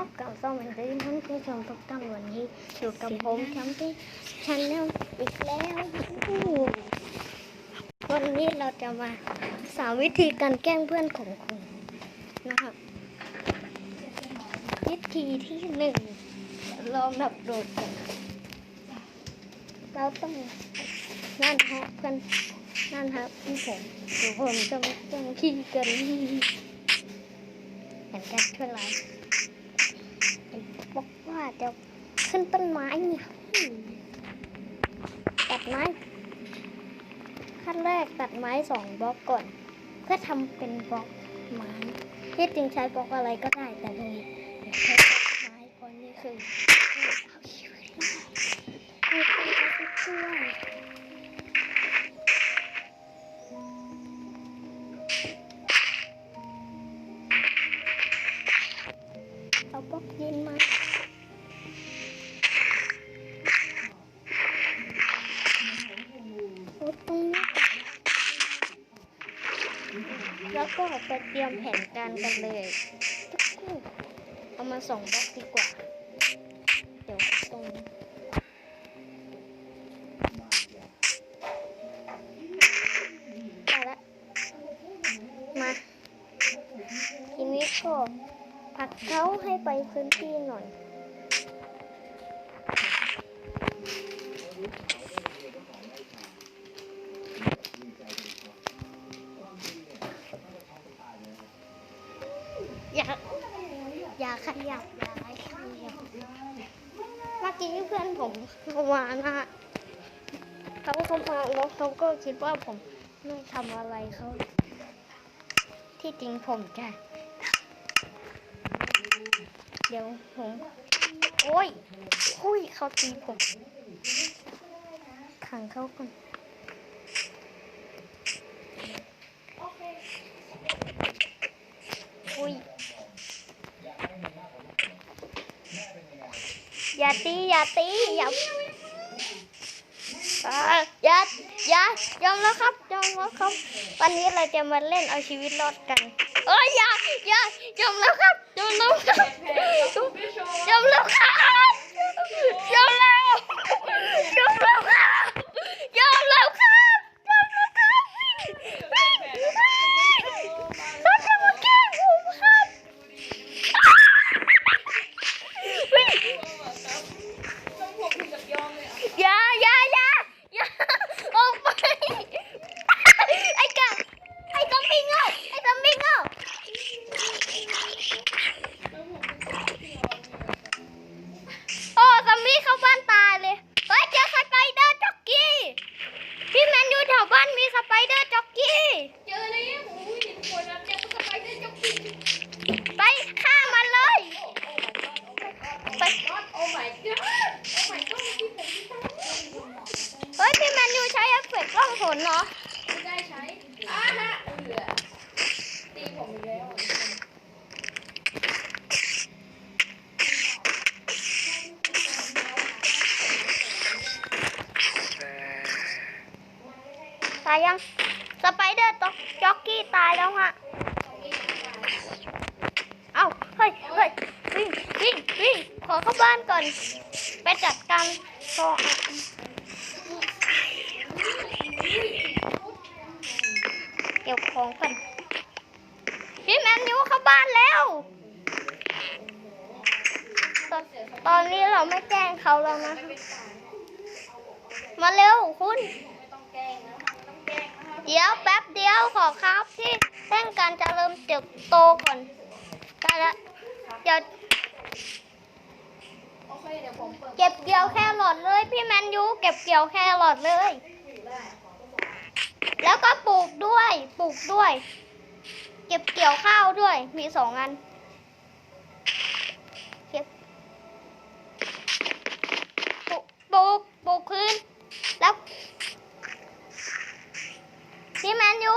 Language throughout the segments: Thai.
ครับกับสวัสดีท่านผู้ชมทุกท่านวันนี้อยู่กับผมแชมป์ที่ชันแนลอีกแล้ว วันนี้เราจะมาสาววิธีการแกล้งเพื่อนของคุณนะครับ วิธีที่หนึ่งลองดับโดดกันเราต้องนั่นฮะเพื่อนนั่นฮะพี่ผมเดี๋ยวผมจะมาแกล้งพี่กันเห็นกันช่วยไลฟ์าจะขึ้นต้นไม้เนี่ยตัดไม้ขั้นแรกตัดไม้สองบล็อกก่อน เพื่อทำเป็นบล็อกไม้ที่จริงใช้บล็อกอะไรก็ได้แต่เดี๋ยใช้บล็อกไม้ก่อนนี่คือ ก็ไปเตรียมแผนการกันเลยทุกคู่เอามาส่งบล็อกดีกว่า เดี๋ยวตรงนี้ได้ละมาทีนี้ก็ผักเขาให้ไปพื้นที่หน่อย เข้ามานะฮะเขาเข้ามาแล้วเขาก็คิดว่าผมไม่ทำอะไรเขา ที่จริงผมจะ เดี๋ยวผมโอ้ยคุยเขาตีผม ขังเขาก่อนอุ้ยอย่าตีอย่าตีอย่า ย่าอย่ายอมแล้วครับยอมแล้วครับ วันนี้เราจะมาเล่นเอาชีวิตรอดกันเอ้ยอย่าอย่ายอมแล้วครับยอมแล้วครับยอมแล้วครับยอมแล้วยอมแล้วครับยอมแล้วครับยอมแล้วครับเขาจะมาแกล้งผมครับอย่าอย่าอย่าอย่าออกไปไอ้กะไอ้ตอมบี้โง่ไอ้ตอมบี้โง่โอ้ซอมบี้เข้าบ้านตายเลยเฮ้ยเจอสไปเดอร์จ็อกกี้พี่แมนอยู่แถวบ้านมีสไปเดอร์จ็อกกี้ เจอแล้วโอ้ยคนรับเจอสไปเดอร์จ็อกกี้ ไปฆ่ามันเลย ไป โอ้ my god โอ้ my god ที่ผมที่ตั้ง เกูใช้เอฟเฟกต์กล้องผลเนาะไม่ได้ใช้อ่าฮะเอือตีผมอีกแล้วตายยัง สไปเดอร์ต็อกจ็อกกี้ตายแล้วฮะ เอ้า เฮ้ยเฮ้ยวิ่งวิ่งวิ่งขอเข้าบ้านก่อน ไปจัดการโซ เก็บของก่อนพี่แมนยูเข้าบ้านแล้วตอนตอนนี้เราไม่แจ้งเขาแล้วนะ มาเร็วคุณ เดี๋ยวแป๊บเดียวขอครับที่เส้นการจะเริ่มเติบโตก่อนได้แล้วเดี๋ยวเคเดี๋ยวผมเปิดเก็บเกี่ยวแค่หลอดเลย พี่แมนยูเก็บเกี่ยวแค่หลอดเลย แล้วก็ปลูกด้วยปลูกด้วย เก็บเกี่ยวข้าวด้วย มีสองอันเก็บปลูกปลูกปลูกพื้น แล้วพี่แมนยู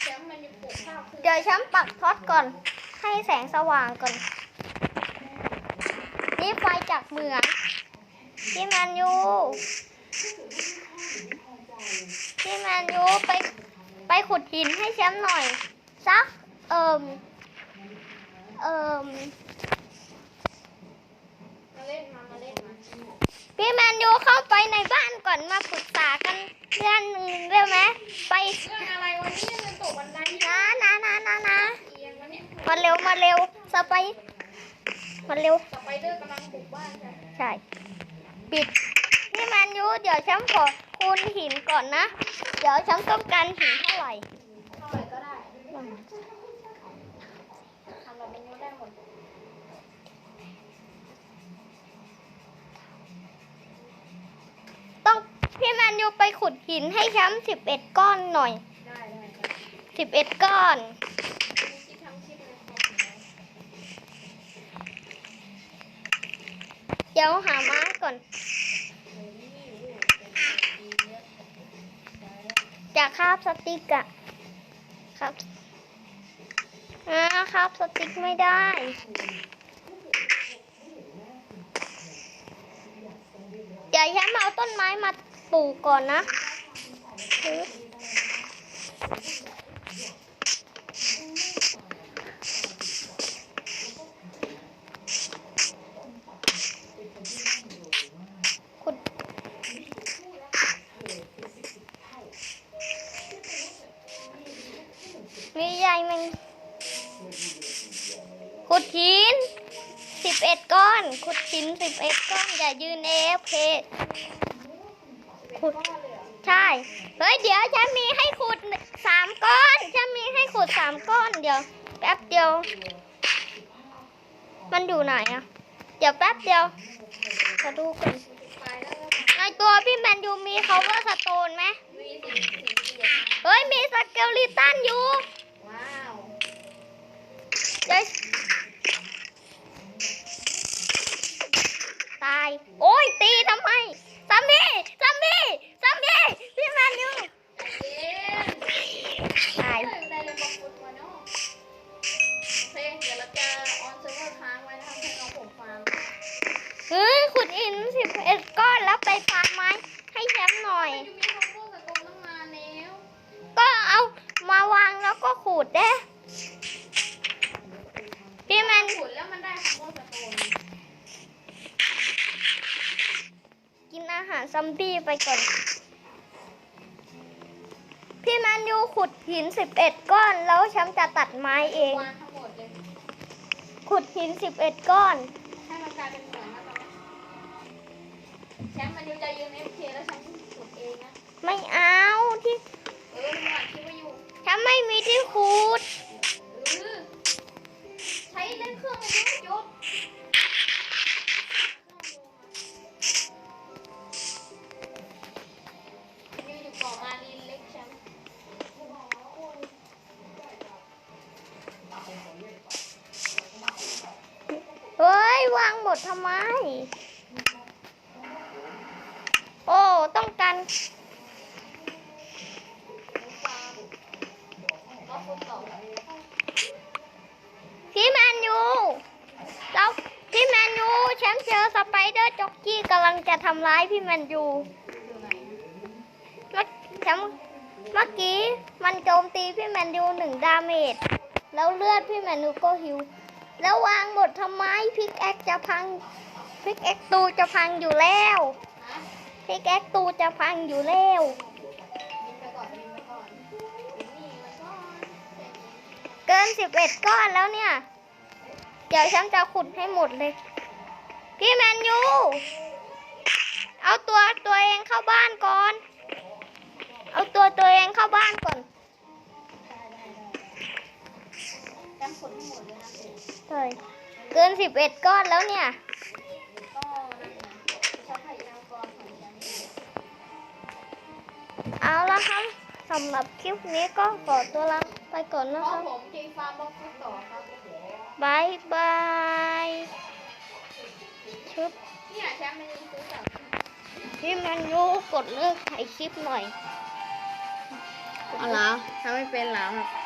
แชมป์มันจะปลูกข้าวเดี๋ยวฉันปักท็อตก่อน ให้แสงสว่างก่อน นี่ไฟจากเหมือง นยูพี่แมนยูไปไปขุดหินให้แชมป์หน่อยสักเอิมเอิมมาเล่นมามาเล่นมาพี่แมนยูเข้าไปในบ้านก่อนมาปรึกษากันเรื่องหนึ่งได้ไหมไปเรื่องอะไรวันนี้เงินตกบันไดนะนะนะนะนะเอียงวันนี้มาเร็วมาเร็วสไปมาเร็วสไปเดอร์กำลังบุกบ้านค่ะใช่ ปิดพี่แมนยูเดี๋ยวฉันขอคูณหินก่อนนะ เดี๋ยวฉันต้องการหินเท่าไหร่เท่าไหร่ก็ได้ทำแบบนี้ได้หมดต้องพี่แมนยูไปขุดหินให้ฉันสิบเอ็ดก้อนหน่อยสิบเอ็ดก้อน ดี๋ยวหาไม้ก่อน จะคาบสติกอะครับอ่าคาบสติกไม่ได้เดี๋ยวฉันมาเอาต้นไม้มาปลูกก่อนนะ มันขุดหินสิบเอ็ดก้อนขุดหินสิบเอ็ดก้อน อย่ายืนเอฟเคขุดใช่ เฮ้ย เดี๋ยวฉันมีให้ขุดสามก้อนฉันมีให้ขุดสามก้อนเดี๋ยว แป๊บเดียว มันอยู่ไหนอะเดี๋ยวแป๊บเดียวขอดูก่อนในตัวพี่แมนยูมีเขาว่าสโตนไหมเฮ้ย มีสเกลลิตันอยู่ เดี๋ยวตายโอ้ยตีทำไมซัมมี่ซัมมี่ซัมมี่พี่แมนยูใจเย็นตายเฮ้ยได้เลยบอกคุณมาเนาะโอเคเดี๋ยวเราจะออนเซิร์ฟเวอร์ค้างไว้นะครับให้น้องผมฟาร์มเฮ้ยขุดอินสิบเอ็ดก้อนแล้วไปฟาร์มไม้ให้แชมป์หน่อยมันอยู่มีคอมโบสกลตั้งนานแล้วก็เอามาวางแล้วก็ขูดเด้ พี่แมน ขุดแล้วมันได้คอมโบสโตน กินอา หารซัมบี้ไปก่อน พี่แมนยูขุดหินสิบเอ็ดก้อน แล้วแชมป์จะตัดไม้เอง วางทั้งหมดเลยขุดหินสิบเอ็ดก้อน ให้มันกลายเป็นเหมืองนะตอนนี้แชมป์มันอยู่ใจยืนเอฟเคแล้วแชมป์ขุดเองนะ ไม่เอา ดทำไม โอ้ ต้องการพี่แมนยูแล้วพี่แมนยูแชมป์เจอสไปเดอร์จ็อกกี้กำลังจะทำร้ายพี่แมนยูเมื่อแชมป์เมื่อกี้มันโจมตีพี่แมนยูหนึ่งดาเมจ แล้วเลือดพี่แมนยูก็หิว แล้ววางหมดทำไมพิกแอคจะพังพิกแอคตูจะพังอยู่แล้วพิกแอคตูจะพังอยู่แล้วเย็นเกินสิบเอ็ดก้อนแล้วเนี่ย เดี๋ยวฉันจะขุดให้หมดเลย พี่แมนยู เอาตัวตัวเอง สิบเอ็ดก้อนแล้วเนี่ยก็นั่นนะชอบไข่ยาวก่อนของฉันเอาละครับสำหรับคลิปนี้ก็ขอตัวลาไปก่อนนะเพคราะรับผมทีฟาร์มบล็อกฟุตต่อครับบายบายชุบเนี่ยแชมป์มันยังซื้อแบบพี่แมนยูกดเลิกถ่ายคลิปหน่อยอ๋อเหรอทำไม่เป็นเหรอครับ